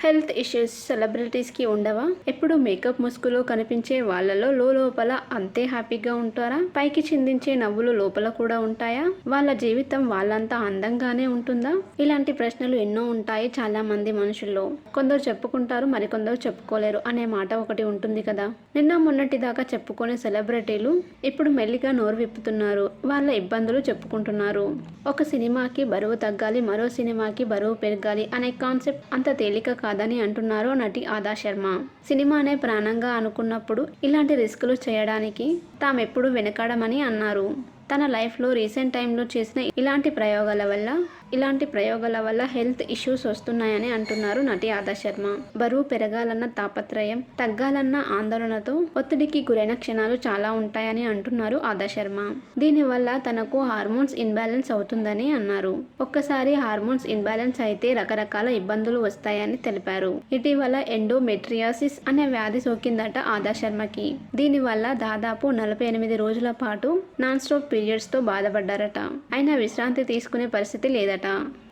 Health issues సెలబ్రిటీస్కి ఉండవా? ఎప్పుడు makeup ముసుగులో కనిపించే వాళ్ళలో లోపల అంతే హ్యాపీగా ఉంటారా? పైకి చిందించే నవ్వులు లోపల కూడా ఉంటాయా? వాళ్ళ జీవితం వాళ్ళంతా అందంగానే ఉంటుందా? ఇలాంటి ప్రశ్నలు ఎన్నో ఉంటాయి చాలా మంది మనుషుల్లో. కొందరు చెప్పుకుంటారు మరికొందరు చెప్పుకోలేరు అనే మాట ఒకటి ఉంటుంది కదా. నిన్న మొన్నటి దాకా చెప్పుకునే సెలబ్రిటీలు ఇప్పుడు మెల్లిగా నోరు విప్పుతున్నారు. వాళ్ళ ఇబ్బందులు చెప్పుకుంటున్నారు. ఒక సినిమాకి బరువు తగ్గాలి మరో సినిమాకి బరువు పెరగాలి అనే కాన్సెప్ట్ అంత తేలిక కాదని అంటున్నారు నటి ఆదా శర్మ. సినిమానే ప్రాణంగా అనుకున్నప్పుడు ఇలాంటి రిస్కులు చేయడానికి తామెప్పుడు వెనకాడమని అన్నారు. తన లైఫ్లో రీసెంట్ టైంలో చేసిన ఇలాంటి ప్రయోగాల వల్ల ఇలాంటి ప్రయోగాల వల్ల హెల్త్ ఇష్యూస్ వస్తున్నాయని అంటున్నారు నటి ఆదా శర్మ. బరువు పెరగాలన్న తాపత్రయం తగ్గాలన్న ఆందోళనతో ఒత్తిడికి గురైన క్షణాలు చాలా ఉంటాయని అంటున్నారు ఆదా శర్మ. దీనివల్ల తనకు హార్మోన్స్ ఇన్బ్యాలెన్స్ అవుతుందని అన్నారు. ఒక్కసారి హార్మోన్స్ ఇన్బ్యాలెన్స్ అయితే రకరకాల ఇబ్బందులు వస్తాయని తెలిపారు. ఇటీవల ఎండోమెట్రియాసిస్ అనే వ్యాధి సోకిందట ఆదా శర్మకి. దీనివల్ల దాదాపు నలభై ఎనిమిది రోజుల పాటు నాన్ స్టాప్ పీరియడ్స్తో బాధపడ్డారట. అయినా విశ్రాంతి తీసుకునే పరిస్థితి లేదట.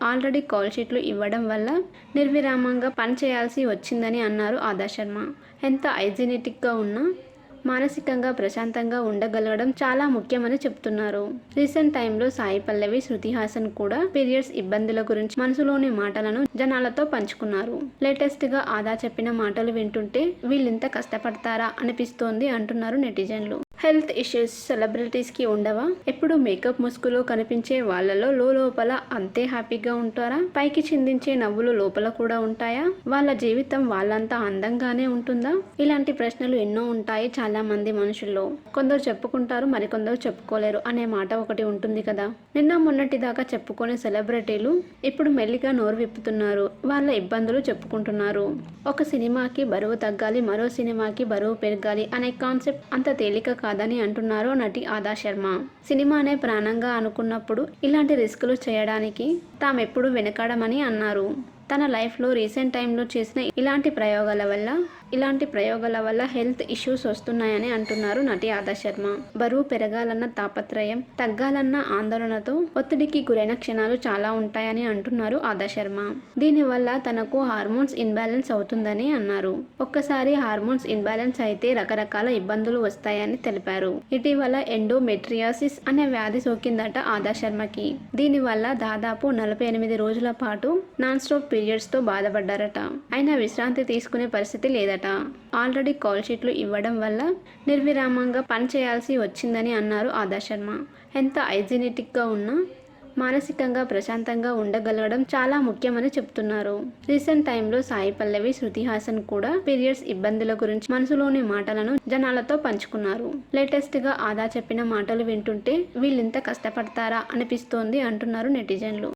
ఆల్రెడీ కాల్ షీట్లు ఇవ్వడం వల్ల నిర్విరామంగా పనిచేయాల్సి వచ్చిందని అన్నారు ఆదా శర్మ. ఎంత హైజీనెటిక్గా ఉన్నా మానసికంగా ప్రశాంతంగా ఉండగలగడం చాలా ముఖ్యమని చెప్తున్నారు. రీసెంట్ టైంలో సాయి పల్లవి శృతి హాసన్ కూడా పీరియడ్స్ ఇబ్బందుల గురించి మనసులోని మాటలను జనాలతో పంచుకున్నారు. లేటెస్ట్గా ఆదా చెప్పిన మాటలు వింటుంటే వీళ్ళింత కష్టపడతారా అనిపిస్తోంది అంటున్నారు నెటిజన్లు. హెల్త్ ఇష్యూస్ సెలబ్రిటీస్కి ఉండవా? ఎప్పుడు మేకప్ ముసుగులో కనిపించే వాళ్ళలో లోపల అంతే హ్యాపీగా ఉంటారా? పైకి చిందించే నవ్వులు లోపల కూడా ఉంటాయా? వాళ్ళ జీవితం వాళ్ళంతా అందంగానే ఉంటుందా? ఇలాంటి ప్రశ్నలు ఎన్నో ఉంటాయి చాలా మంది మనుషుల్లో. కొందరు చెప్పుకుంటారు మరికొందరు చెప్పుకోలేరు అనే మాట ఒకటి ఉంటుంది కదా. నిన్న మొన్నటి దాకా చెప్పుకునే సెలబ్రిటీలు ఇప్పుడు మెల్లిగా నోరు విప్పుతున్నారు. వాళ్ళ ఇబ్బందులు చెప్పుకుంటున్నారు. ఒక సినిమాకి బరువు తగ్గాలి మరో సినిమాకి బరువు పెరగాలి అనే కాన్సెప్ట్ అంత తేలిక కాదని అంటున్నారు నటి ఆదా శర్మ. సినిమానే ప్రాణంగా అనుకున్నప్పుడు ఇలాంటి రిస్కులు చేయడానికి తామెప్పుడు వెనకాడమని అన్నారు. తన లైఫ్లో రీసెంట్ టైంలో చేసిన ఇలాంటి ప్రయోగాల వల్ల ఇలాంటి ప్రయోగాల వల్ల హెల్త్ ఇష్యూస్ వస్తున్నాయని అంటున్నారు నటి ఆదా శర్మ. బరువు పెరగాలన్న తాపత్రయం తగ్గాలన్న ఆందోళనతో ఒత్తిడికి గురైన క్షణాలు చాలా ఉంటాయని అంటున్నారు ఆదా శర్మ. దీనివల్ల తనకు హార్మోన్స్ ఇన్బ్యాలెన్స్ అవుతుందని అన్నారు. ఒక్కసారి హార్మోన్స్ ఇన్బ్యాలెన్స్ అయితే రకరకాల ఇబ్బందులు వస్తాయని తెలిపారు. ఇటీవల ఎండోమెట్రియాసిస్ అనే వ్యాధి సోకిందట ఆదా శర్మకి. దీనివల్ల దాదాపు నలభై ఎనిమిది రోజుల పాటు నాన్ స్టాప్ పీరియడ్స్తో బాధపడ్డారట. ఆయన విశ్రాంతి తీసుకునే పరిస్థితి లేదట. ఆల్రెడీ కాల్ షీట్లు ఇవ్వడం వల్ల నిర్విరామంగా పనిచేయాల్సి వచ్చిందని అన్నారు ఆదా శర్మ. ఎంత హైజీనెటిక్గా ఉన్నా మానసికంగా ప్రశాంతంగా ఉండగలగడం చాలా ముఖ్యమని చెప్తున్నారు. రీసెంట్ టైంలో సాయి పల్లవి శృతి హాసన్ కూడా పీరియడ్స్ ఇబ్బందుల గురించి మనసులోని మాటలను జనాలతో పంచుకున్నారు. లేటెస్ట్గా ఆదా చెప్పిన మాటలు వింటుంటే వీళ్ళింత కష్టపడతారా అనిపిస్తోంది అంటున్నారు నెటిజన్లు.